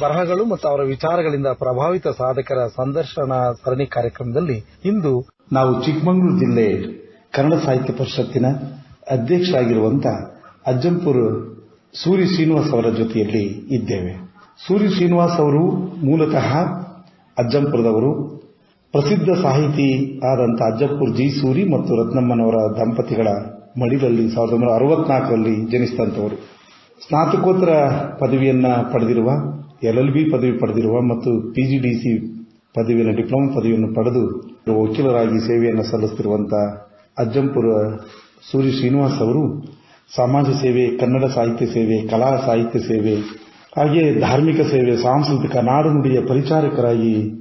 ಬರಹಗಳು ಮತ್ತು ಅವರ ವಿಚಾರಗಳಿಂದ ಪ್ರಭಾವಿತ ಸಾಧಕರ ಸಂದರ್ಶನ ಸರಣಿ ಕಾರ್ಯಕ್ರಮದಲ್ಲಿ ಇಂದು ನಾವು ಚಿಕ್ಕಮಗಳೂರು ಜಿಲ್ಲೆ ಕನ್ನಡ ಸಾಹಿತ್ಯ ಪರಿಷತ್ತಿನ ಅಧ್ಯಕ್ಷರಾಗಿರುವಂತಹ ಅಜ್ಜಂಪುರ ಸೂರಿ ಶ್ರೀನಿವಾಸ್ ಅವರ ಜೊತೆಯಲ್ಲಿ ಇದ್ದೇವೆ. ಸೂರಿ ಶ್ರೀನಿವಾಸ್ ಅವರು ಮೂಲತಃ ಅಜ್ಜಂಪುರದವರು. ಪ್ರಸಿದ್ಧ ಸಾಹಿತಿ ಆದಂಥ ಅಜ್ಜಂಪುರ್ ಜಿ ಸೂರಿ ಮತ್ತು ರತ್ನಮ್ಮನವರ ದಂಪತಿಗಳ ಮಡಿಲಲ್ಲಿ ಸಾವಿರದ ಒಂಬೈನೂರ ಅರವತ್ನಾಲ್ಕರಲ್ಲಿ ಜನಿಸಿದಂಥವರು ಸ್ನಾತಕೋತ್ತರ ಪದವಿಯನ್ನ ಪಡೆದಿರುವ ಎಲ್ಎಲ್ ಬಿ ಪದವಿ ಪಡೆದಿರುವ ಮತ್ತು ಪಿಜಿಡಿಸಿ ಪದವಿಯನ್ನು, ಡಿಪ್ಲೊಮಾ ಪದವಿಯನ್ನು ಪಡೆದು ವಕೀಲರಾಗಿ ಸೇವೆಯನ್ನು ಸಲ್ಲಿಸುತ್ತಿರುವಂತಹ ಅಜ್ಜಂಪುರ ಸೂರಿ ಶ್ರೀನಿವಾಸ್ ಅವರು ಸಮಾಜ ಸೇವೆ, ಕನ್ನಡ ಸಾಹಿತ್ಯ ಸೇವೆ, ಕಲಾ ಸಾಹಿತ್ಯ ಸೇವೆ ಹಾಗೆ ಧಾರ್ಮಿಕ ಸೇವೆ, ಸಾಂಸ್ಕೃತಿಕ ನಾಡು ನುಡಿಯ ಪರಿಚಾರಕರಾಗಿ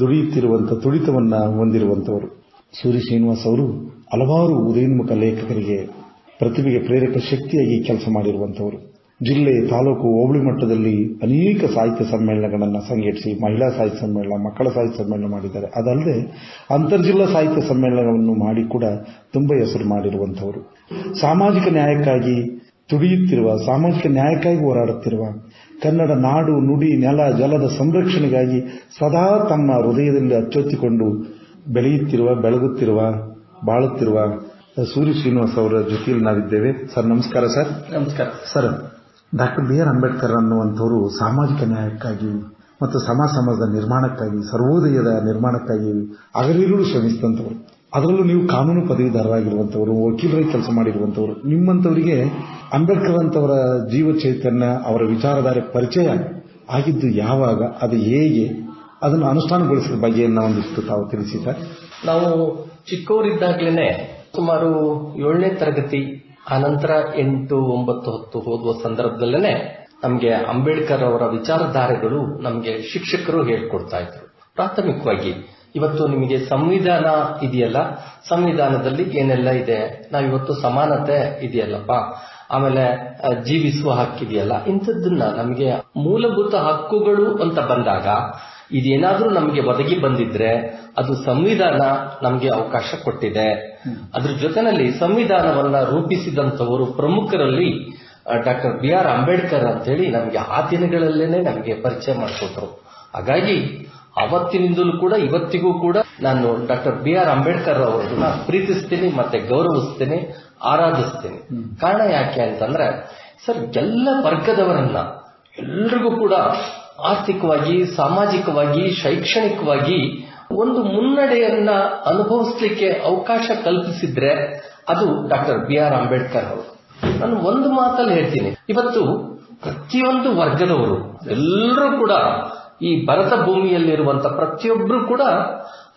ದುಡಿಯುತ್ತಿರುವಂತಹ ತುಡಿತವನ್ನ ಹೊಂದಿರುವಂತವರು. ಸೂರಿ ಶ್ರೀನಿವಾಸ್ ಅವರು ಹಲವಾರು ಉದಯೋನ್ಮುಖ ಲೇಖಕರಿಗೆ ಪ್ರತಿಭೆಗೆ ಪ್ರೇರಕ ಶಕ್ತಿಯಾಗಿ ಕೆಲಸ ಮಾಡಿರುವಂತವರು. ಜಿಲ್ಲೆ ತಾಲೂಕು ಹೋಬಳಿ ಮಟ್ಟದಲ್ಲಿ ಅನೇಕ ಸಾಹಿತ್ಯ ಸಮ್ಮೇಳನಗಳನ್ನು ಸಂಘಟಿಸಿ ಮಹಿಳಾ ಸಾಹಿತ್ಯ ಸಮ್ಮೇಳನ ಮಕ್ಕಳ ಸಾಹಿತ್ಯ ಸಮ್ಮೇಳನ ಮಾಡಿದ್ದಾರೆ. ಅದಲ್ಲದೆ ಅಂತರ್ಜಿಲ್ಲಾ ಸಾಹಿತ್ಯ ಸಮ್ಮೇಳನವನ್ನು ಮಾಡಿ ಕೂಡ ತುಂಬಾ ಹೆಸರು ಮಾಡಿರುವಂತವರು ಸಾಮಾಜಿಕ ನ್ಯಾಯಕ್ಕಾಗಿ ತುಡಿಯುತ್ತಿರುವ ಸಾಮಾಜಿಕ ನ್ಯಾಯಕ್ಕಾಗಿ ಹೋರಾಡುತ್ತಿರುವ ಕನ್ನಡ ನಾಡು ನುಡಿ ನೆಲ ಜಲದ ಸಂರಕ್ಷಣೆಗಾಗಿ ಸದಾ ತಮ್ಮ ಹೃದಯದಲ್ಲಿ ಅಚ್ಚೊತ್ತಿಕೊಂಡು ಬೆಳೆಯುತ್ತಿರುವ ಬೆಳಗುತ್ತಿರುವ ಬಾಳುತ್ತಿರುವ ಸೂರ್ಯ ಶ್ರೀನಿವಾಸ್ ಅವರ ಜೊತೆಯಲ್ಲಿ ನಾವಿದ್ದೇವೆ. ಸರ್ ನಮಸ್ಕಾರ ಸರ್. ನಮಸ್ಕಾರ. Sir doctor B R Ambedkar ಅನ್ನುವಂಥವರು ಸಾಮಾಜಿಕ ನ್ಯಾಯಕ್ಕಾಗಿ ಮತ್ತು ಸಮಾಜ ಸಮಾಜದ ನಿರ್ಮಾಣಕ್ಕಾಗಿ, ಸರ್ವೋದಯದ ನಿರ್ಮಾಣಕ್ಕಾಗಿ ಅಗಲಿಗಳು ಶ್ರಮಿಸಿದಂಥವರು. ಅದರಲ್ಲೂ ನೀವು ಕಾನೂನು ಪದವೀಧರರಾಗಿರುವಂಥವರು ವಕೀಲರಾಗಿ ಕೆಲಸ ಮಾಡಿರುವಂಥವರು. ನಿಮ್ಮಂಥವರಿಗೆ ಅಂಬೇಡ್ಕರ್ ಅಂತವರ ಜೀವ ಚೈತನ್ಯ, ಅವರ ವಿಚಾರಧಾರೆ ಪರಿಚಯ ಆಗಿದ್ದು ಯಾವಾಗ, ಅದು ಹೇಗೆ, ಅದನ್ನು ಅನುಷ್ಠಾನಗೊಳಿಸಿದ ಬಗ್ಗೆಯನ್ನ ಒಂದಿಷ್ಟು ತಾವು ತಿಳಿಸಿ ನಾವು ಚಿಕ್ಕವರಿದ್ದಾಗಲೇ ಸುಮಾರು ಏಳನೇ ತರಗತಿ ಆನಂತರ ಎಂಟು ಒಂಬತ್ತು ಹತ್ತು ಓದುವ ಸಂದರ್ಭದಲ್ಲೇ ನಮಗೆ ಅಂಬೇಡ್ಕರ್ ಅವರ ವಿಚಾರಧಾರೆಗಳು ನಮಗೆ ಶಿಕ್ಷಕರು ಹೇಳ್ಕೊಡ್ತಾ ಇದ್ರು. ಪ್ರಾಥಮಿಕವಾಗಿ, ಇವತ್ತು ನಿಮಗೆ ಸಂವಿಧಾನ ಇದೆಯಲ್ಲ? ಸಂವಿಧಾನದಲ್ಲಿ ಏನೆಲ್ಲ ಇದೆ? ನಾವಿವತ್ತು ಸಮಾನತೆ ಇದೆಯಲ್ಲಪ್ಪ. ಆಮೇಲೆ ಜೀವಿಸುವ ಹಕ್ಕಿದೆಯಲ್ಲ? ಇಂಥದ್ದನ್ನ ನಮಗೆ ಮೂಲಭೂತ ಹಕ್ಕುಗಳು ಅಂತ ಬಂದಾಗ ಇದೇನಾದ್ರೂ ನಮಗೆ ಒದಗಿ ಬಂದಿದ್ರೆ ಅದು ಸಂವಿಧಾನ ನಮಗೆ ಅವಕಾಶ ಕೊಟ್ಟಿದೆ. ಅದ್ರ ಜೊತೆನಲ್ಲಿ ಸಂವಿಧಾನವನ್ನ ರೂಪಿಸಿದಂತವರು ಪ್ರಮುಖರಲ್ಲಿ ಡಾಕ್ಟರ್ ಬಿ ಆರ್ ಅಂಬೇಡ್ಕರ್ ಅಂತ ಹೇಳಿ ನಮಗೆ ಆ ದಿನಗಳಲ್ಲೇನೆ ನಮಗೆ ಪರಿಚಯ ಮಾಡಿಕೊಟ್ರು. ಹಾಗಾಗಿ ಅವತ್ತಿನಿಂದಲೂ ಕೂಡ ಇವತ್ತಿಗೂ ಕೂಡ ನಾನು ಡಾಕ್ಟರ್ ಬಿ ಆರ್ ಅಂಬೇಡ್ಕರ್ ಅವರನ್ನ ಪ್ರೀತಿಸ್ತೀನಿ ಮತ್ತೆ ಗೌರವಿಸ್ತೇನೆ ಆರಾಧಿಸ್ತೇನೆ. ಕಾರಣ ಯಾಕೆ ಅಂತಂದ್ರೆ ಸರ್ ಎಲ್ಲ ವರ್ಗದವರನ್ನ ಎಲ್ರಿಗೂ ಕೂಡ ಆರ್ಥಿಕವಾಗಿ, ಸಾಮಾಜಿಕವಾಗಿ, ಶೈಕ್ಷಣಿಕವಾಗಿ ಒಂದು ಮುನ್ನಡೆಯನ್ನ ಅನುಭವಿಸ್ಲಿಕ್ಕೆ ಅವಕಾಶ ಕಲ್ಪಿಸಿದ್ರೆ ಅದು ಡಾಕ್ಟರ್ ಬಿ ಆರ್ ಅಂಬೇಡ್ಕರ್ ಅವರು. ನಾನು ಒಂದು ಮಾತಲ್ಲಿ ಹೇಳ್ತೀನಿ. ಇವತ್ತು ಪ್ರತಿಯೊಂದು ವರ್ಗದವರು, ಎಲ್ಲರೂ ಕೂಡ ಈ ಭರತ ಭೂಮಿಯಲ್ಲಿರುವಂತ ಪ್ರತಿಯೊಬ್ಬರು ಕೂಡ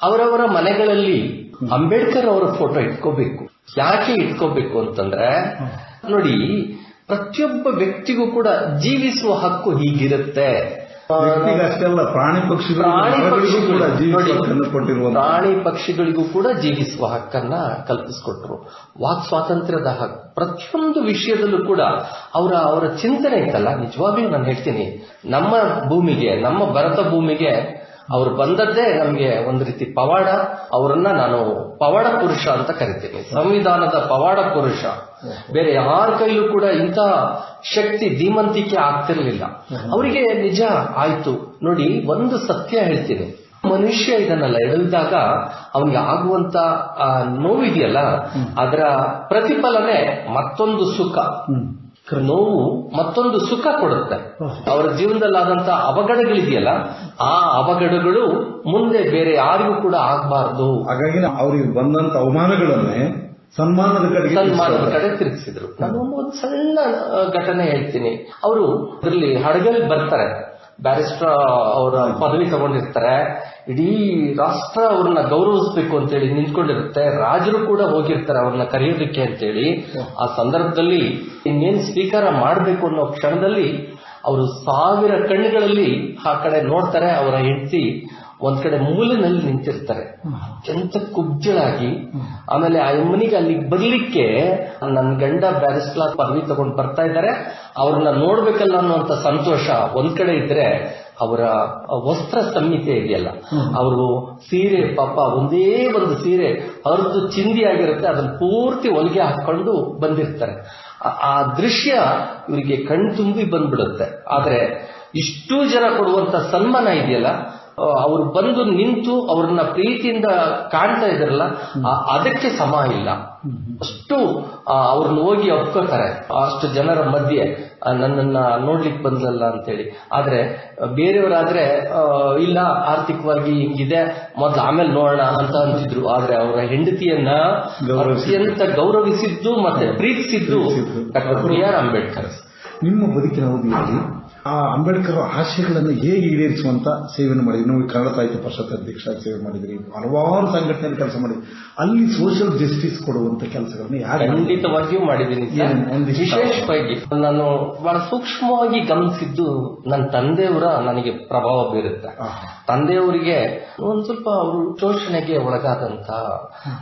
ಅವರವರ ಮನೆಗಳಲ್ಲಿ ಅಂಬೇಡ್ಕರ್ ಅವರ ಫೋಟೋ ಇಟ್ಕೋಬೇಕು. ಯಾಕೆ ಇಟ್ಕೋಬೇಕು ಅಂತಂದ್ರೆ, ನೋಡಿ, ಪ್ರತಿಯೊಬ್ಬ ವ್ಯಕ್ತಿಗೂ ಕೂಡ ಜೀವಿಸುವ ಹಕ್ಕು ಹೀಗಿರುತ್ತೆ. ಅಷ್ಟೇ ಅಲ್ಲ ಪ್ರಾಣಿ ಪಕ್ಷಿಗಳು ಪ್ರಾಣಿ ಪಕ್ಷಿಗಳಿಗೂ ಕೂಡ ಜೀವಿಸುವ ಹಕ್ಕನ್ನ ಕಲ್ಪಿಸಿಕೊಟ್ರು. ವಾಕ್ ಸ್ವಾತಂತ್ರ್ಯದ ಹಕ್ಕು ಪ್ರತಿಯೊಂದು ವಿಷಯದಲ್ಲೂ ಕೂಡ ಅವರ ಅವರ ಚಿಂತನೆ ಇತ್ತಲ್ಲ ನಿಜವಾಗ್ಲೂ ನಾನು ಹೇಳ್ತೀನಿ ನಮ್ಮ ಭೂಮಿಗೆ ನಮ್ಮ ಭರತ ಭೂಮಿಗೆ ಅವ್ರು ಬಂದದ್ದೇ ನಮಗೆ ಒಂದು ರೀತಿ ಪವಾಡ, ಅವರನ್ನ ನಾನು ಪವಾಡ ಪುರುಷ ಅಂತ ಕರಿತೀನಿ. ಸಂವಿಧಾನದ ಪವಾಡ ಪುರುಷ. ಬೇರೆ ಯಾರ ಕೈಲೂ ಕೂಡ ಇಂಥ ಶಕ್ತಿ ಧೀಮಂತಿಕೆ ಆಗ್ತಿರ್ಲಿಲ್ಲ. ಅವರಿಗೆ ನಿಜ ಆಯ್ತು. ನೋಡಿ, ಒಂದು ಸತ್ಯ ಹೇಳ್ತೀನಿ. ಮನುಷ್ಯ ಇದನ್ನೆಲ್ಲ ಎಳೆದಾಗ ಅವನಿಗೆ ಆಗುವಂತ ನೋವಿದೆಯಲ್ಲ, ಅದರ ಪ್ರತಿಫಲನೆ ಮತ್ತೊಂದು ಸುಖ. ನೋವು ಮತ್ತೊಂದು ಸುಖ ಕೊಡುತ್ತೆ. ಅವರ ಜೀವನದಲ್ಲಾದಂತ ಅವಘಡಗಳಿದೆಯಲ್ಲ ಆ ಅವಘಡಗಳು ಮುಂದೆ ಬೇರೆ ಯಾರಿಗೂ ಕೂಡ ಆಗಬಾರದು. ಹಾಗಾಗಿ ಅವರಿಗೆ ಬಂದಂತ ಅವಮಾನಗಳನ್ನೇ ಸನ್ಮಾನದ ಕಡೆ ಸನ್ಮಾನದ ಕಡೆ ತಿರುಗಿಸಿದ್ರು. ನಾನು ಒಂದು ಒಂದು ಸಣ್ಣ ಘಟನೆ ಹೇಳ್ತೀನಿ. ಅವರು ಇದರಲ್ಲಿ ಹಡಗಲ್ಲಿ ಬರ್ತಾರೆ. ಬ್ಯಾರಿಸ್ಟರ್ ಅವರ ಪದವಿ ತಗೊಂಡಿರ್ತಾರೆ. ಇಡೀ ರಾಷ್ಟ್ರ ಅವ್ರನ್ನ ಗೌರವಿಸಬೇಕು ಅಂತೇಳಿ ನಿಂತ್ಕೊಂಡಿರುತ್ತೆ. ರಾಜರು ಕೂಡ ಹೋಗಿರ್ತಾರೆ ಅವ್ರನ್ನ ಕರೆಯೋದಕ್ಕೆ ಅಂತೇಳಿ. ಆ ಸಂದರ್ಭದಲ್ಲಿ ಇನ್ನೇನ್ ಸ್ವೀಕಾರ ಮಾಡಬೇಕು ಅನ್ನೋ ಕ್ಷಣದಲ್ಲಿ ಅವರು ಸಾವಿರ ಕಣ್ಣುಗಳಲ್ಲಿ ಆ ಕಡೆ ನೋಡ್ತಾರೆ ಅವರ ಹೆಂಡತಿ ಒಂದ್ ಕಡೆ ಮೂಲಿನಲ್ಲಿ ನಿಂತಿರ್ತಾರೆ. ಅತ್ಯಂತ ಕುಬ್ಜಳಾಗಿ. ಆಮೇಲೆ ಆ ಯಮ್ಮನಿಗೆ ಅಲ್ಲಿಗೆ ಬರ್ಲಿಕ್ಕೆ ನನ್ನ ಗಂಡ ಬ್ಯಾರಿಸ್ಲಾರ್ ಪದವಿ ತಗೊಂಡು ಬರ್ತಾ ಇದ್ದಾರೆ. ಅವ್ರನ್ನ ನೋಡ್ಬೇಕಲ್ಲ ಅನ್ನುವಂತ ಸಂತೋಷ ಒಂದ್ ಕಡೆ ಇದ್ರೆ ಅವರ ವಸ್ತ್ರ ಸಂಹಿತೆ ಇದೆಯಲ್ಲ. ಅವರು ಸೀರೆ ಪಾಪ ಒಂದೇ ಒಂದು ಸೀರೆ ಅವ್ರದ್ದು ಚಿಂದಿ ಆಗಿರುತ್ತೆ. ಅದನ್ನ ಪೂರ್ತಿ ಹೊಲಿಗೆ ಹಾಕೊಂಡು ಬಂದಿರ್ತಾರೆ. ಆ- ದೃಶ್ಯ ಇವರಿಗೆ ಕಣ್ತುಂಬಿ ಬಂದ್ಬಿಡುತ್ತೆ. ಆದ್ರೆ ಇಷ್ಟು ಜನ ಕೊಡುವಂತ ಸನ್ಮಾನ ಇದೆಯಲ್ಲ ಅವ್ರು ಬಂದು ನಿಂತು ಅವ್ರನ್ನ ಪ್ರೀತಿಯಿಂದ ಕಾಣ್ತಾ ಇದ್ರಲ್ಲ ಅದಕ್ಕೆ ಸಮ ಇಲ್ಲ. ಅಷ್ಟು ಅವ್ರನ್ನ ಹೋಗಿ ಒಪ್ಕೋತಾರೆ ಅಷ್ಟು ಜನರ ಮಧ್ಯೆ ನನ್ನನ್ನ ನೋಡ್ಲಿಕ್ಕೆ ಬಂದ್ಲಲ್ಲ ಅಂತೇಳಿ. ಆದ್ರೆ ಬೇರೆಯವರಾದ್ರೆ ಇಲ್ಲ ಆರ್ಥಿಕವಾಗಿ ಹಿಂಗಿದೆ ಮೊದ್ಲು ಆಮೇಲೆ ನೋಡೋಣ ಅಂತ ಅಂತಿದ್ರು. ಆದ್ರೆ ಅವರ ಹೆಂಡತಿಯನ್ನ ಅತ್ಯಂತ ಗೌರವಿಸಿದ್ದು ಮತ್ತೆ ಪ್ರೀತಿಸಿದ್ದು. Doctor B R Ambedkar. ನಿಮ್ಮ ಬದುಕಿನ ಅವಧಿಯಲ್ಲಿ ಆ ಅಂಬೇಡ್ಕರ್ ಆಶಯಗಳನ್ನು ಹೇಗೆ ಈಡೇರಿಸುವಂತ ಸೇವೆಯನ್ನು ಮಾಡಿದ್ರು. ನೀವು ಕನ್ನಡ ಸಾಹಿತ್ಯ ಪರಿಷತ್ ಅಧ್ಯಕ್ಷ ಸೇವೆ ಮಾಡಿದ್ರಿ. ಹಲವಾರು ಸಂಘಟನೆಯಲ್ಲಿ ಕೆಲಸ ಮಾಡಿದ್ವಿ ಅಲ್ಲಿ ಸೋಷಿಯಲ್ ಜಸ್ಟಿಸ್ ಕೊಡುವಂತ ಕೆಲಸಗಳನ್ನು ಯಾರು ಖಂಡಿತವಾಗಿಯೂ ಮಾಡಿದ್ದೀನಿ ವಿಶೇಷವಾಗಿ ನಾನು ಬಹಳ ಸೂಕ್ಷ್ಮವಾಗಿ ಗಮನಿಸಿದ್ದು ನನ್ನ ತಂದೆಯವರ ನನಗೆ ಪ್ರಭಾವ ಬೀರುತ್ತೆ. ತಂದೆಯವರಿಗೆ ಒಂದ್ ಸ್ವಲ್ಪ ಅವರು ಶೋಷಣೆಗೆ ಒಳಗಾದಂತ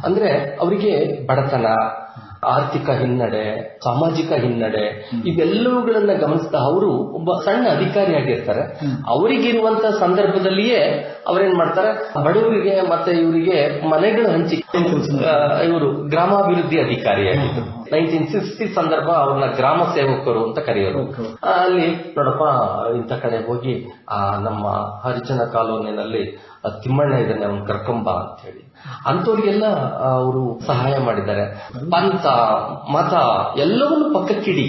ಅಂದ್ರೆ ಅವರಿಗೆ ಬಡತನ ಆರ್ಥಿಕ ಹಿನ್ನಡೆ ಸಾಮಾಜಿಕ ಹಿನ್ನಡೆ ಇವೆಲ್ಲವುಗಳನ್ನ ಗಮನಿಸ್ತಾ ಅವರು ಒಬ್ಬ ಸಣ್ಣ ಅಧಿಕಾರಿಯಾಗಿರ್ತಾರೆ ಅವರಿಗಿರುವಂತ ಸಂದರ್ಭದಲ್ಲಿಯೇ ಅವರೇನ್ ಮಾಡ್ತಾರೆ? ಬಡವರಿಗೆ ಮತ್ತೆ ಇವರಿಗೆ ಮನೆಗಳು ಹಂಚಿ ಇವರು ಗ್ರಾಮಾಭಿವೃದ್ಧಿ ಅಧಿಕಾರಿಯಾಗಿದ್ದರು ನೈನ್ಟೀನ್ ಸಿಕ್ಸ್ಟಿ ಸಂದರ್ಭ ಅವ್ರನ್ನ ಗ್ರಾಮ ಸೇವಕರು ಅಂತ ಕರೆಯೋರು. ಅಲ್ಲಿ ನೋಡಪ್ಪ ಇಂಥ ಕಡೆ ಹೋಗಿ ಆ ನಮ್ಮ ಹರಿಜನ ಕಾಲೋನಿನಲ್ಲಿ ತಿಮ್ಮಣ್ಣ ಇದನ್ನ ಅವ್ನು ಕರ್ಕೊಂಬ ಅಂತ ಹೇಳಿ ಅಂತವ್ರಿಗೆಲ್ಲ ಅವರು ಸಹಾಯ ಮಾಡಿದ್ದಾರೆ. ಪಂಥ ಮತ ಎಲ್ಲವನ್ನೂ ಪಕ್ಕಕ್ಕಿಡಿ.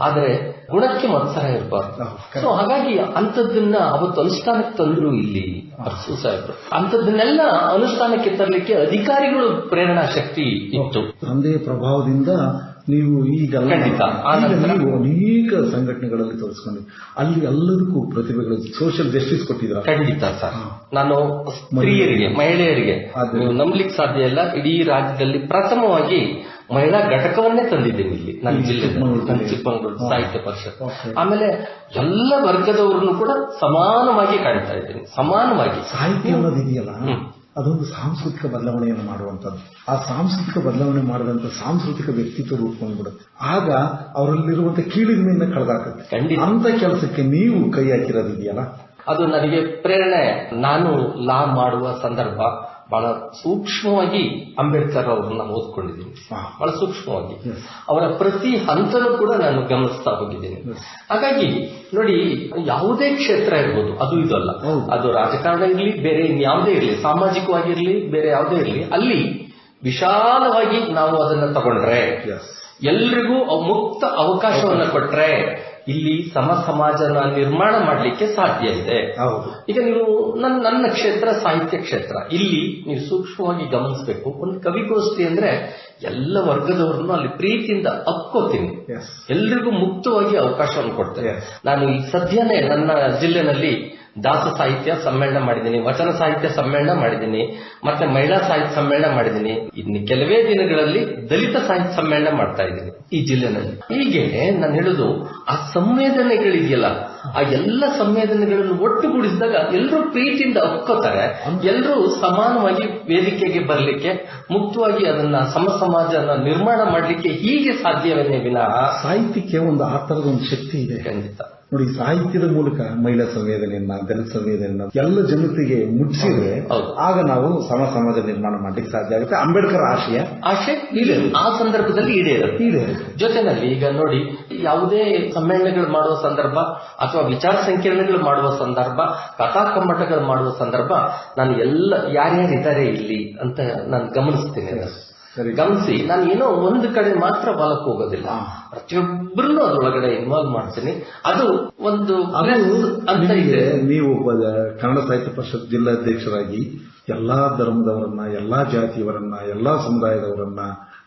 ಆದ್ರೆ ಗುಣಕ್ಕೆ ಮತ್ಸರ ಇರಬಾರ್ದು. ಸೊ ಹಾಗಾಗಿ ಅಂಥದ್ದನ್ನ ಅವತ್ತು ಅನುಷ್ಠಾನಕ್ಕೆ ತಂದ್ರು ಇಲ್ಲಿ ಅರ್ಸು ಸಾಹೇಬ್ರು ಅಂಥದ್ದನ್ನೆಲ್ಲ ಅನುಷ್ಠಾನಕ್ಕೆ ತರಲಿಕ್ಕೆ ಅಧಿಕಾರಿಗಳು ಪ್ರೇರಣಾ ಶಕ್ತಿ ಇತ್ತು. ತಂದೆಯ ಪ್ರಭಾವದಿಂದ ನೀವು ಈಗ ನೀವು ಅನೇಕ ಸಂಘಟನೆಗಳಲ್ಲಿ ತೋರಿಸ್ಕೊಂಡು ಅಲ್ಲಿ ಎಲ್ಲದಕ್ಕೂ ಪ್ರತಿಭೆಗಳು ಸೋಷಿಯಲ್ ಜಸ್ಟಿಸ್ ಕೊಟ್ಟಿದ್ರ ಖಂಡಿತ ಸರ್. ನಾನು ಸ್ತ್ರೀಯರಿಗೆ ಮಹಿಳೆಯರಿಗೆ. ನಂಬಲಿಕ್ಕೆ ಸಾಧ್ಯ ಇಲ್ಲ. ಇಡೀ ರಾಜ್ಯದಲ್ಲಿ ಪ್ರಥಮವಾಗಿ ಮಹಿಳಾ ಘಟಕವನ್ನೇ ತಂದಿದ್ದೀನಿ ಇಲ್ಲಿ ನನ್ನ ಜಿಲ್ಲೆ ಚಿಕ್ಕಮಗಳೂರು ನನ್ನ ಜಿಲ್ಲೆ. ಚಿಕ್ಕಮಗಳೂರು ಸಾಹಿತ್ಯ ಪರಿಷತ್. ಆಮೇಲೆ ಎಲ್ಲ ವರ್ಗದವ್ರನ್ನು ಕೂಡ ಸಮಾನವಾಗಿ ಕಾಣ್ತಾ ಇದ್ದೀನಿ ಸಮಾನವಾಗಿ. ಸಾಹಿತ್ಯ ಅನ್ನೋದಿದೆಯಲ್ಲ. ಅದೊಂದು ಸಾಂಸ್ಕೃತಿಕ ಬದಲಾವಣೆಯನ್ನು ಮಾಡುವಂಥದ್ದು. ಆ ಸಾಂಸ್ಕೃತಿಕ ಬದಲಾವಣೆ ಮಾಡಿದಂತ ಸಾಂಸ್ಕೃತಿಕ ವ್ಯಕ್ತಿತ್ವ ರೂಪುಗೊಂಡ್ಬಿಡುತ್ತೆ ಆಗ ಅವರಲ್ಲಿರುವಂತ ಕೀಳಿದ್ಮೆಯಿಂದ ಕಳೆದಾಕತ್ತೆ. ಅಂತ ಕೆಲಸಕ್ಕೆ ನೀವು ಕೈ ಹಾಕಿರೋದಿದೆಯಲ್ಲ? ಅದು ನನಗೆ ಪ್ರೇರಣೆ. ನಾನು ಲಾ ಮಾಡುವ ಸಂದರ್ಭ ಬಹಳ ಸೂಕ್ಷ್ಮವಾಗಿ ಅಂಬೇಡ್ಕರ್ ಅವರನ್ನ ಓದ್ಕೊಂಡಿದ್ದೀನಿ. ಬಹಳ ಸೂಕ್ಷ್ಮವಾಗಿ ಅವರ ಪ್ರತಿ ಹಂತನೂ ಕೂಡ ನಾನು ಗಮನಿಸ್ತಾ ಹೋಗಿದ್ದೀನಿ ಹಾಗಾಗಿ ನೋಡಿ ಯಾವುದೇ ಕ್ಷೇತ್ರ ಇರ್ಬೋದು ಅದು ಇದಲ್ಲ. ಅದು ರಾಜಕಾರಣ ಇರಲಿ ಬೇರೆ ಇನ್ಯಾವುದೇ ಇರಲಿ ಸಾಮಾಜಿಕವಾಗಿರಲಿ ಬೇರೆ ಯಾವುದೇ ಇರಲಿ ಅಲ್ಲಿ ವಿಶಾಲವಾಗಿ ನಾವು ಅದನ್ನ ತಗೊಂಡ್ರೆ. ಎಲ್ರಿಗೂ ಮುಕ್ತ ಅವಕಾಶವನ್ನು ಕೊಟ್ರೆ ಇಲ್ಲಿ ಸಮ ಸಮಾಜನ ನಿರ್ಮಾಣ ಮಾಡಲಿಕ್ಕೆ ಸಾಧ್ಯ ಇದೆ. ಹೌದು. ಈಗ ನೀವು ನನ್ನ ನನ್ನ ಕ್ಷೇತ್ರ ಸಾಹಿತ್ಯ ಕ್ಷೇತ್ರ. ಇಲ್ಲಿ ನೀವು ಸೂಕ್ಷ್ಮವಾಗಿ ಗಮನಿಸಬೇಕು. ಒಂದು ಕವಿಗೋಷ್ಠಿ ಅಂದ್ರೆ ಎಲ್ಲ ವರ್ಗದವರನ್ನು ಅಲ್ಲಿ ಪ್ರೀತಿಯಿಂದ ಅಪ್ಕೋತೀನಿ. ಎಲ್ರಿಗೂ ಮುಕ್ತವಾಗಿ ಅವಕಾಶವನ್ನು ಕೊಡ್ತೇನೆ. ನಾನು ಈ ಸದ್ಯನೇ ನನ್ನ ಜಿಲ್ಲೆನಲ್ಲಿ ದಾಸ ಸಾಹಿತ್ಯ ಸಮ್ಮೇಳನ ಮಾಡಿದ್ದೀನಿ ವಚನ ಸಾಹಿತ್ಯ ಸಮ್ಮೇಳನ ಮಾಡಿದ್ದೀನಿ ಮತ್ತೆ ಮಹಿಳಾ ಸಾಹಿತ್ಯ ಸಮ್ಮೇಳನ ಮಾಡಿದ್ದೀನಿ. ಇನ್ನು ಕೆಲವೇ ದಿನಗಳಲ್ಲಿ ದಲಿತ ಸಾಹಿತ್ಯ ಸಮ್ಮೇಳನ ಮಾಡ್ತಾ ಇದ್ದೀನಿ ಈ ಜಿಲ್ಲೆನಲ್ಲಿ. ಹೀಗೆ ನಾನು ಹೇಳುದು ಆ ಸಂವೇದನೆಗಳಿದೆಯಲ್ಲ ಆ ಎಲ್ಲ ಸಂವೇದನೆಗಳನ್ನು ಒಟ್ಟುಗೂಡಿಸಿದಾಗ ಎಲ್ಲರೂ ಪ್ರೀತಿಯಿಂದ ಒಪ್ಕೋತಾರೆ ಎಲ್ಲರೂ ಸಮಾನವಾಗಿ ವೇದಿಕೆಗೆ ಬರಲಿಕ್ಕೆ ಮುಕ್ತವಾಗಿ ಅದನ್ನ ಸಮ ಸಮಾಜನ ನಿರ್ಮಾಣ ಮಾಡಲಿಕ್ಕೆ ಹೀಗೆ ಸಾಧ್ಯವೇನೇ ವಿನಃ ಸಾಹಿತ್ಯಕ್ಕೆ ಒಂದು ಆ ತರದ ಒಂದು ಶಕ್ತಿ ಇದೆ. ಖಂಡಿತ. ನೋಡಿ ಸಾಹಿತ್ಯದ ಮೂಲಕ ಮಹಿಳಾ ಸಂವೇದನೆಯನ್ನ ದಲಿತ ಸಂವೇದನೆಯನ್ನ ಎಲ್ಲ ಜನತೆಗೆ ಮುಟ್ಟಿಸಿದ್ರೆ. ಆಗ ನಾವು ಸಮ ಸಮಾಜ ನಿರ್ಮಾಣ ಮಾಡ್ಲಿಕ್ಕೆ ಸಾಧ್ಯ ಆಗುತ್ತೆ ಅಂಬೇಡ್ಕರ್ ಆಶಯ ಆಶೆ ಇದೆ ಆ ಸಂದರ್ಭದಲ್ಲಿ ಈಡೇರುತ್ತೆ ಈಡೇರುತ್ತೆ ಜೊತೆನಲ್ಲಿ ಈಗ ನೋಡಿ ಯಾವುದೇ ಸಮ್ಮೇಳನಗಳು ಮಾಡುವ ಸಂದರ್ಭ ಅಥವಾ ವಿಚಾರ ಸಂಕಿರಣಗಳು ಮಾಡುವ ಸಂದರ್ಭ ಕಥಾ ಕಮ್ಮಟಗಳು ಮಾಡುವ ಸಂದರ್ಭ ನಾನು ಎಲ್ಲ ಯಾರ್ಯಾರಿದ್ದಾರೆ ಇಲ್ಲಿ ಅಂತ ನಾನು ಗಮನಿಸ್ತೀನಿ. ಗಮನಿಸಿ ನಾನು ಏನೋ ಒಂದು ಕಡೆ ಮಾತ್ರ ಬಾಲಕ್ ಹೋಗೋದಿಲ್ಲ. ಪ್ರತಿಯೊಬ್ಬರನ್ನು ಅದ್ರೊಳಗಡೆ ಇನ್ವಾಲ್ವ್ ಮಾಡ್ತೀನಿ. ಅದು ಒಂದು ಅಂತ ಇದೆ. ನೀವು ಕನ್ನಡ ಸಾಹಿತ್ಯ ಪರಿಷತ್ ಜಿಲ್ಲಾಧ್ಯಕ್ಷರಾಗಿ ಎಲ್ಲಾ ಧರ್ಮದವರನ್ನ ಎಲ್ಲಾ ಜಾತಿಯವರನ್ನ ಎಲ್ಲಾ ಸಮುದಾಯದವರನ್ನ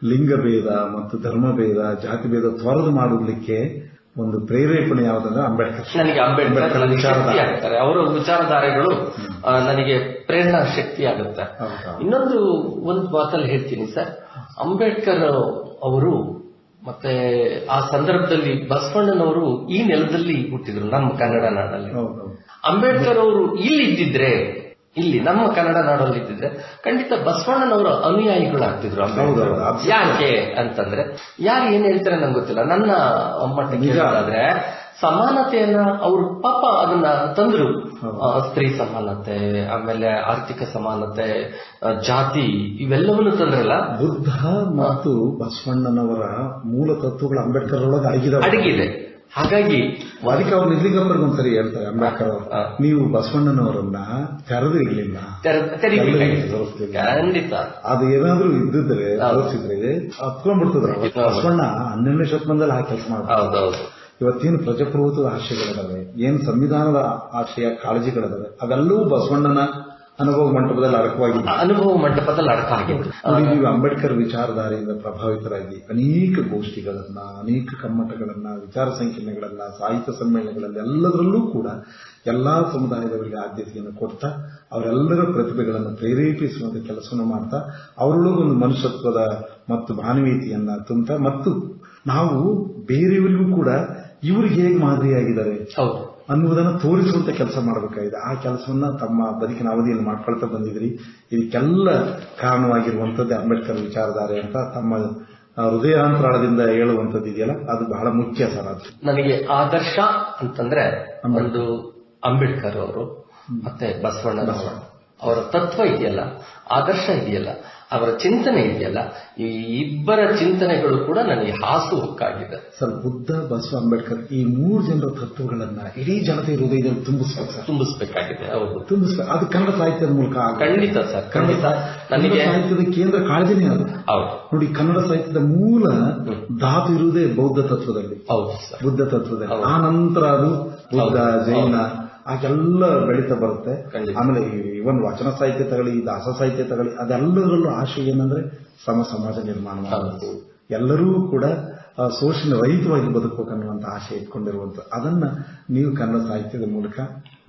ಲಿಂಗಭೇದ ಮತ್ತು ಧರ್ಮಭೇದ ಜಾತಿ ಭೇದ ತೊರೆದು ಮಾಡಲಿಕ್ಕೆ ಒಂದು ಪ್ರೇರೇಪಣೆ ಯಾವುದಂದ್ರೆ ಅಂಬೇಡ್ಕರ್. ನನಗೆ ಅಂಬೇಡ್ಕರ್ ವಿಚಾರಧಾರೆ. ಅವರ ವಿಚಾರಧಾರೆಗಳು ನನಗೆ ಪ್ರೇರಣಾ ಶಕ್ತಿ ಆಗುತ್ತೆ. ಇನ್ನೊಂದು ಒಂದು ಮಾತಲ್ಲಿ ಹೇಳ್ತೀನಿ ಸರ್. ಅಂಬೇಡ್ಕರ್ ಅವರು ಮತ್ತೆ ಆ ಸಂದರ್ಭದಲ್ಲಿ ಬಸವಣ್ಣನವರು ಈ ನೆಲದಲ್ಲಿ ಹುಟ್ಟಿದ್ರು ನಮ್ಮ ಕನ್ನಡ ನಾಡಲ್ಲಿ. ಅಂಬೇಡ್ಕರ್ ಅವರು ಇಲ್ಲಿ ಇದ್ದಿದ್ರೆ ಇಲ್ಲಿ ನಮ್ಮ ಕನ್ನಡ ನಾಡಲ್ಲಿ ಇದ್ದಿದ್ರೆ ಖಂಡಿತ ಬಸವಣ್ಣನವರು ಅನುಯಾಯಿಗಳಾಗ್ತಿದ್ರು ಯಾಕೆ ಅಂತಂದ್ರೆ ಯಾರು ಏನ್ ಹೇಳ್ತಾರೆ ನಂಗೆ ಗೊತ್ತಿಲ್ಲ. ನನ್ನ ಮಟ್ಟಿಗೆ ಆದ್ರೆ ಸಮಾನತೆಯನ್ನ ಅವ್ರು ಪಾಪ ಅದನ್ನ ತಂದ್ರು. ಸ್ತ್ರೀ ಸಮಾನತೆ ಆಮೇಲೆ ಆರ್ಥಿಕ ಸಮಾನತೆ ಜಾತಿ ಇವೆಲ್ಲವನ್ನು ತಂದ್ರಲ್ಲ? ಬುದ್ಧ ಮತ್ತು ಬಸವಣ್ಣನವರ ಮೂಲ ತತ್ವಗಳು ಅಂಬೇಡ್ಕರ್ ಒಳಗೆ ಅಡಗಿದೆ. ಹಾಗಾಗಿ ಅದಕ್ಕೆ ಅವ್ರು ನಿಲ್ಲಿಗಪ್ಪರಿಗೆ ಒಂದ್ಸರಿ ಹೇಳ್ತಾರೆ ಅಂಬೇಡ್ಕರ್ ಅವರು. ನೀವು ಬಸವಣ್ಣನವರನ್ನ ತೋರಿಸ್ತೀವಿ. ಖಂಡಿತ. ಅದು ಏನಾದ್ರೂ ಇದ್ದಿದ್ರೆ ಆಲೋಚಿಸಿದ್ರೆ ಹತ್ಕೊಂಡ್ಬಿಡ್ತದ್ರ. ಬಸವಣ್ಣ ಹನ್ನೆರಡನೇ ಶತಮಾನದಲ್ಲಿ ಆ ಕೆಲಸ ಮಾಡ್ತಾರೆ ಇವತ್ತೇನು ಪ್ರಜಾಪ್ರಭುತ್ವದ ಆಶಯಗಳಿದಾವೆ ಏನ್ ಸಂವಿಧಾನದ ಆಶಯ ಕಾಳಜಿಗಳಿದಾವೆ ಅವೆಲ್ಲವೂ ಬಸವಣ್ಣನ ಅನುಭವ ಮಂಟಪದಲ್ಲಿ ಅಡಕವಾಗಿದೆ ಅನುಭವ ಮಂಟಪದಲ್ಲಿ ಅಡಕ ಆಗಿದೆ ಅಂಬೇಡ್ಕರ್ ವಿಚಾರಧಾರೆಯಿಂದ ಪ್ರಭಾವಿತರಾಗಿ ಅನೇಕ ಗೋಷ್ಠಿಗಳನ್ನ ಅನೇಕ ಕಮ್ಮಟಗಳನ್ನ ವಿಚಾರ ಸಂಕಿರಣಗಳನ್ನ ಸಾಹಿತ್ಯ ಸಮ್ಮೇಳನಗಳಲ್ಲಿ ಎಲ್ಲದರಲ್ಲೂ ಕೂಡ ಎಲ್ಲಾ ಸಮುದಾಯದವರಿಗೆ ಆದ್ಯತೆಯನ್ನು ಕೊಡ್ತಾ ಅವರೆಲ್ಲರ ಪ್ರತಿಭೆಗಳನ್ನು ಪ್ರೇರೇಪಿಸುವಂತ ಕೆಲಸವನ್ನು ಮಾಡ್ತಾ ಅವರೊಳಗೊಂದು ಮನುಷ್ಯತ್ವದ ಮತ್ತು ಮಾನವೀಯತೆಯನ್ನ ತುಂಬ ಮತ್ತು ನಾವು ಬೇರೆಯವರಿಗೂ ಕೂಡ ಇವ್ರಿಗೆ ಹೇಗೆ ಮಾದರಿಯಾಗಿದ್ದಾರೆ? ಹೌದು. ಅನ್ನುವುದನ್ನು ತೋರಿಸುವಂತ ಕೆಲಸ ಮಾಡಬೇಕಾಗಿದೆ. ಆ ಕೆಲಸವನ್ನ ತಮ್ಮ ಬದುಕಿನ ಅವಧಿಯಲ್ಲಿ ಮಾಡ್ಕೊಳ್ತಾ ಬಂದಿದ್ರಿ ಇದಕ್ಕೆಲ್ಲ ಕಾರಣವಾಗಿರುವಂತದ್ದೇ ಅಂಬೇಡ್ಕರ್ ವಿಚಾರಧಾರೆ ಅಂತ ತಮ್ಮ ಹೃದಯಾಂತರಾಳದಿಂದ ಹೇಳುವಂತದ್ದು ಇದೆಯಲ್ಲ? ಅದು ಬಹಳ ಮುಖ್ಯ ಸರ್ ಅದು. ನನಗೆ ಆದರ್ಶ ಅಂತಂದ್ರೆ ಒಂದು ಅಂಬೇಡ್ಕರ್ ಅವರು ಮತ್ತೆ ಬಸವಣ್ಣನವರು. ಅವರ ತತ್ವ ಇದೆಯಲ್ಲ ಆದರ್ಶ ಇದೆಯಲ್ಲ ಅವರ ಚಿಂತನೆ ಇದೆಯಲ್ಲ ಈ ಇಬ್ಬರ ಚಿಂತನೆಗಳು ಕೂಡ ನನಗೆ ಹಾಸು ಹೊಕ್ಕಾಗಿದೆ. ಸರ್ ಬುದ್ಧ ಬಸವ ಅಂಬೇಡ್ಕರ್ ಈ ಮೂರು ಜನರ ತತ್ವಗಳನ್ನ ಇಡೀ ಜನತೆ ಹೃದಯದಲ್ಲಿ ತುಂಬಿಸ್ಬೇಕು ಸರ್. ತುಂಬಿಸ್ಬೇಕಾಗಿದೆ ಹೌದು. ತುಂಬಿಸ್ಬೇಕು. ಅದು ಕನ್ನಡ ಸಾಹಿತ್ಯದ ಮೂಲಕ. ಖಂಡಿತ ಸರ್ ಖಂಡಿತ. ನನಗೆ ಸಾಹಿತ್ಯದ ಕೇಂದ್ರ ಕಾಳಜಿನೇ ಅದು. ಹೌದು. ನೋಡಿ ಕನ್ನಡ ಸಾಹಿತ್ಯದ ಮೂಲ ಧಾತು ಇರುವುದೇ ಬೌದ್ಧ ತತ್ವದಲ್ಲಿ. ಹೌದು ಸರ್. ಬುದ್ಧ ತತ್ವದಲ್ಲಿ. ಆ ನಂತರ ಅದು ಬುದ್ಧ ಜೈನ ಆಗೆಲ್ಲ ಬೆಳೀತಾ ಬರುತ್ತೆ. ಆಮೇಲೆ ಇವನ್ ವಚನ ಸಾಹಿತ್ಯ ತಗಳಿ ದಾಸ ಸಾಹಿತ್ಯ ತಗೊಳ್ಳಿ ಅದೆಲ್ಲದರಲ್ಲೂ ಆಶೆ ಏನಂದ್ರೆ ಸಮ ಸಮಾಜ ನಿರ್ಮಾಣ ಮಾಡಬೇಕು. ಎಲ್ಲರೂ ಕೂಡ ಆ, ಶೋಷಣೆ ರಹಿತವಾಗಿ ಬದುಕಬೇಕನ್ನುವಂತ ಆಶೆ ಇಟ್ಕೊಂಡಿರುವಂತ ಅದನ್ನ ನೀವು ಕನ್ನಡ ಸಾಹಿತ್ಯದ ಮೂಲಕ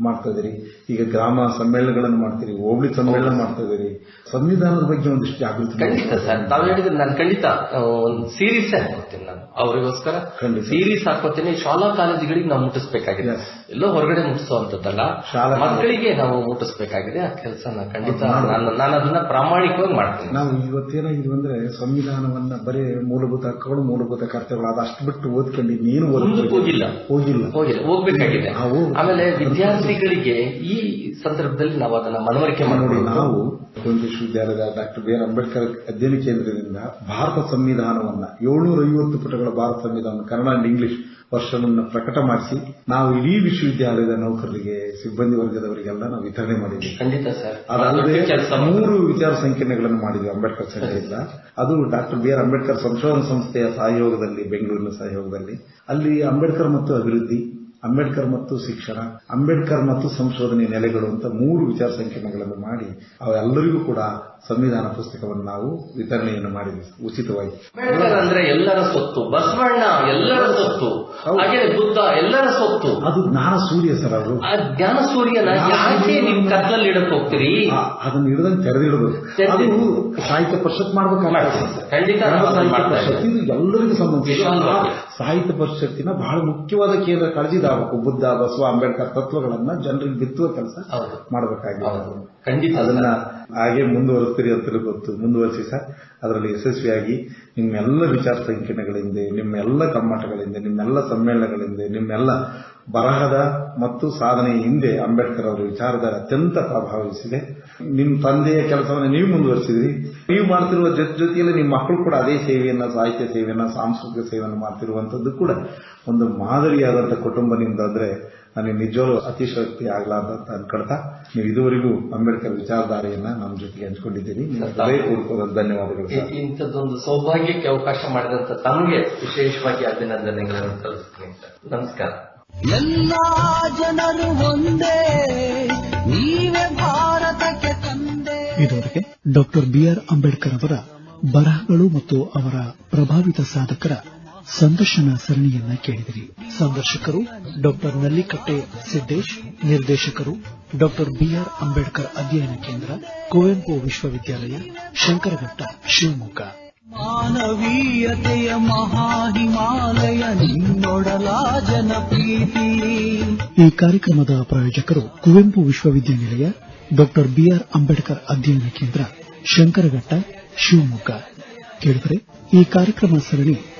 ಮಾಡ್ತಾ ಇದ್ದೀರಿ ಈಗ ಗ್ರಾಮ ಸಮ್ಮೇಳನಗಳನ್ನು ಮಾಡ್ತೀರಿ ಹೋಬಳಿ ಸಮ್ಮೇಳನ ಮಾಡ್ತಾ ಇದ್ದೀರಿ ಸಂವಿಧಾನದ ಬಗ್ಗೆ ಒಂದಿಷ್ಟು ಜಾಗೃತಿ ಖಂಡಿತ ಸರ್. ತಾವು ಹೇಳಿದ್ರೆ ನಾನು ಖಂಡಿತ ಒಂದು ಸೀರೀಸ್ ಹಾಕೋತೀನಿ ನಾನು. ಅವರಿಗೋಸ್ಕರ ಸೀರೀಸ್ ಹಾಕೋತೀನಿ ಶಾಲಾ ಕಾಲೇಜುಗಳಿಗೆ ನಾವು ಮುಟ್ಟಿಸ್ಬೇಕಾಗಿದೆ. ಎಲ್ಲೋ ಹೊರಗಡೆ ಮುಟ್ಟಿಸುವಂತದ್ದಲ್ಲ ಶಾಲಾ ಮಕ್ಕಳಿಗೆ ನಾವು ಮುಟ್ಟಿಸ್ಬೇಕಾಗಿದೆ. ಆ ಕೆಲಸನ ಖಂಡಿತ. ನಾನು ನಾನು ಅದನ್ನ ಪ್ರಾಮಾಣಿಕವಾಗಿ ಮಾಡ್ತೀನಿ. ನಾವು ಇವತ್ತೇನಾಗಿದ್ವಿ ಅಂದ್ರೆ ಸಂವಿಧಾನವನ್ನ ಬರೀ ಮೂಲಭೂತ ಹಕ್ಕುಗಳು ಮೂಲಭೂತ ಕರ್ತವ್ಯಗಳು ಅದಷ್ಟು ಬಿಟ್ಟು ಓದ್ಕೊಂಡು ನೀನು ಹೋಗಿಲ್ಲ. ಹೋಗಿಲ್ಲ. ಹೋಗಿಲ್ಲ. ಹೋಗ್ಬೇಕಾಗಿದೆ. ಆಮೇಲೆ ವಿದ್ಯಾರ್ಥಿ ವಿದ್ಯಾರ್ಥಿಗಳಿಗೆ ಈ ಸಂದರ್ಭದಲ್ಲಿ ನಾವು ಅದನ್ನ ಮನವರಿಕೆ ಮಾಡಿ ನಾವು ವಿಶ್ವವಿದ್ಯಾಲಯದ ಡಾಕ್ಟರ್ ಬಿ ಆರ್ ಅಂಬೇಡ್ಕರ್ ಅಧ್ಯಯನ ಕೇಂದ್ರದಿಂದ ಭಾರತ ಸಂವಿಧಾನವನ್ನ ಏಳ್ನೂರ ಐವತ್ತು ಪುಟಗಳ ಭಾರತ ಸಂವಿಧಾನ ಕನ್ನಡ ಅಂಡ್ ಇಂಗ್ಲಿಷ್ ವರ್ಷನ್ ಪ್ರಕಟ ಮಾಡಿಸಿ ನಾವು ಇಡೀ ವಿಶ್ವವಿದ್ಯಾಲಯದ ನೌಕರರಿಗೆ ಸಿಬ್ಬಂದಿ ವರ್ಗದವರಿಗೆಲ್ಲ ನಾವು ವಿತರಣೆ ಮಾಡಿದ್ವಿ. ಖಂಡಿತ ಸರ್. ಅದಲ್ಲದೆ ಮೂರು ವಿಚಾರ ಸಂಕಿರಣಗಳನ್ನು ಮಾಡಿದ್ವಿ ಅಂಬೇಡ್ಕರ್ ಸಂಘದಿಂದ. ಅದು ಡಾಕ್ಟರ್ ಬಿ ಆರ್ ಅಂಬೇಡ್ಕರ್ ಸಂಶೋಧನಾ ಸಂಸ್ಥೆಯ ಸಹಯೋಗದಲ್ಲಿ ಬೆಂಗಳೂರಿನ ಸಹಯೋಗದಲ್ಲಿ. ಅಲ್ಲಿ ಅಂಬೇಡ್ಕರ್ ಮತ್ತು ಅಭಿವೃದ್ಧಿ ಅಂಬೇಡ್ಕರ್ ಮತ್ತು ಶಿಕ್ಷಣ, ಅಂಬೇಡ್ಕರ್ ಮತ್ತು ಸಂಶೋಧನೆ ನೆಲೆಗಳು ಅಂತ ಮೂರು ವಿಚಾರ ಸಂಕಿರಣಗಳನ್ನು ಮಾಡಿ ಅವೆಲ್ಲರಿಗೂ ಕೂಡ ಸಂವಿಧಾನ ಪುಸ್ತಕವನ್ನು ನಾವು ವಿತರಣೆಯನ್ನು ಮಾಡಿದ್ವಿ ಉಚಿತವಾಗಿ ಅಂಬೇಡ್ಕರ್ ಅಂದ್ರೆ ಎಲ್ಲರ ಸೊತ್ತು ಬಸವಣ್ಣ ಎಲ್ಲರ ಹೌದು. ಹಾಗೆ ಬುದ್ಧ ಎಲ್ಲರ ಸೊತ್ತು. ಅದು ಜ್ಞಾನ ಸೂರ್ಯ ಸರ್ ಅವರು ಆ ಜ್ಞಾನ ಸೂರ್ಯನ ಯಾಕೆ ನಿಮ್ ಕತ್ಲಲ್ಲಿ ಇಡಕ್ ಹೋಗ್ತೀರಿ? ಅದನ್ನ ಹಿಡಿದಂಗೆ ತೆರೆದಿಡುದು. ಅದು ಸಾಹಿತ್ಯ ಪರಿಷತ್ ಮಾಡ್ಬೇಕಲ್ಲ ಖಂಡಿತ ಸಾಹಿತ್ಯ ಪರಿಷತ್ ಇದು ಎಲ್ಲರಿಗೂ ಸಂಬಂಧಿಸಿದ ಸಾಹಿತ್ಯ ಪರಿಷತ್ತಿನ ಬಹಳ ಮುಖ್ಯವಾದ ಕೇಂದ್ರ ಕಾಳಜಿದಾಗಬೇಕು ಬುದ್ಧ ಬಸವ ಅಂಬೇಡ್ಕರ್ ತತ್ವಗಳನ್ನ ಜನರಿಗೆ ಬಿತ್ತುವ ಕೆಲಸ. ಮಾಡಬೇಕಾಗಿದೆ. ಖಂಡಿತ ಅದನ್ನ ಹಾಗೆ ಮುಂದುವರಿಸ್ತೀರಿ ಅಂತ ಗೊತ್ತು. ಮುಂದುವರಿಸಿ ಸರ್. ಅದರಲ್ಲಿ ಯಶಸ್ವಿಯಾಗಿ ನಿಮ್ಮೆಲ್ಲ ವಿಚಾರ ಸಂಕಿರಣಗಳಿಂದ, ನಿಮ್ಮೆಲ್ಲ ಕಮ್ಮಟಗಳಿಂದ ನಿಮ್ಮೆಲ್ಲ ಸಮ್ಮೇಳನಗಳಿಂದ, ನಿಮ್ಮೆಲ್ಲ ಬರಹದ ಮತ್ತು ಸಾಧನೆಯ ಹಿಂದೆ ಅಂಬೇಡ್ಕರ್ ಅವರ ವಿಚಾರಧಾರೆ ಅತ್ಯಂತ ಪ್ರಭಾವಿಸಿದೆ. ನಿಮ್ಮ ತಂದೆಯ ಕೆಲಸವನ್ನು ನೀವು ಮುಂದುವರಿಸಿದ್ರಿ. ನೀವು ಮಾಡ್ತಿರುವ ಜೊತೆ ಜೊತೆಯಲ್ಲಿ ನಿಮ್ಮ ಮಕ್ಕಳು ಕೂಡ ಅದೇ ಸೇವೆಯನ್ನ, ಸಾಹಿತ್ಯ ಸೇವೆಯನ್ನ, ಸಾಂಸ್ಕೃತಿಕ ಸೇವೆಯನ್ನು ಮಾಡ್ತಿರುವಂತದ್ದು ಕೂಡ ಒಂದು ಮಾದರಿಯಾದಂತಹ ಕುಟುಂಬ ನಿಮ್ದು ಅಂದ್ರೆ ನನಗೆ ನಿಜವಾಗ್ಲೂ ಅತಿಶಕ್ತಿ ಆಗ್ಲಾರ್ದ ಅಂತ ಅನ್ಕೊಳ್ತಾ ನೀವು ಇದುವರೆಗೂ ಅಂಬೇಡ್ಕರ್ ವಿಚಾರಧಾರೆಯನ್ನ ನಮ್ಮ ಜೊತೆಗೆ ಹಂಚ್ಕೊಂಡಿದ್ದೀರಿ. ಹೃದಯಪೂರ್ವಕವಾದ ಧನ್ಯವಾದಗಳು ಇಂಥದ್ದೊಂದು ಸೌಭಾಗ್ಯಕ್ಕೆ ಅವಕಾಶ ಮಾಡಿದಂತ ತಮಗೆ ವಿಶೇಷವಾಗಿ ಅಭಿನಂದನೆಗಳನ್ನು ಕಳಿಸ್ತೀನಿ ಸರ್ ನಮಸ್ಕಾರ. ಎಲ್ಲ ಜನರು ಒಂದೇ ನೀವೇ ಭಾರತಕ್ಕೆ ತಂದೆ. ಇದುವರೆಗೆ ಡಾಕ್ಟರ್ ಬಿಆರ್ ಅಂಬೇಡ್ಕರ್ ಅವರ ಬರಹಗಳು ಮತ್ತು ಅವರ ಪ್ರಭಾವಿತ ಸಾಧಕರ ಸಂದರ್ಶನ ಸರಣಿಯನ್ನ ಕೇಳಿದಿರಿ ಸಂದರ್ಶಕರು ಡಾಕ್ಟರ್ ನಲ್ಲಿಕಟ್ಟೆ ಸಿದ್ದೇಶ್ ನಿರ್ದೇಶಕರು ಡಾಕ್ಟರ್ ಬಿಆರ್ ಅಂಬೇಡ್ಕರ್ ಅಧ್ಯಯನ ಕೇಂದ್ರ ಕುವೆಂಪು ವಿಶ್ವವಿದ್ಯಾಲಯ ಶಂಕರಘಟ್ಟ ಶಿವಮೊಗ್ಗ. ಮಾನವೀಯತೆಯ ಮಹಾಹಿಮಾಲಯ ನಿನ್ನೊಡಲ ಜನಪ್ರೀತಿ. ಈ ಕಾರ್ಯಕ್ರಮದ ಪ್ರಾಯೋಜಕರು ಕುವೆಂಪು ವಿಶ್ವವಿದ್ಯಾನಿಲಯ ಡಾಕ್ಟರ್ ಬಿಆರ್ ಅಂಬೇಡ್ಕರ್ ಅಧ್ಯಯನ ಕೇಂದ್ರ ಶಂಕರಘಟ್ಟ ಶಿವಮೊಗ್ಗ. ಕೇಳಿದರೆ ಈ ಕಾರ್ಯಕ್ರಮ ಸರಣಿ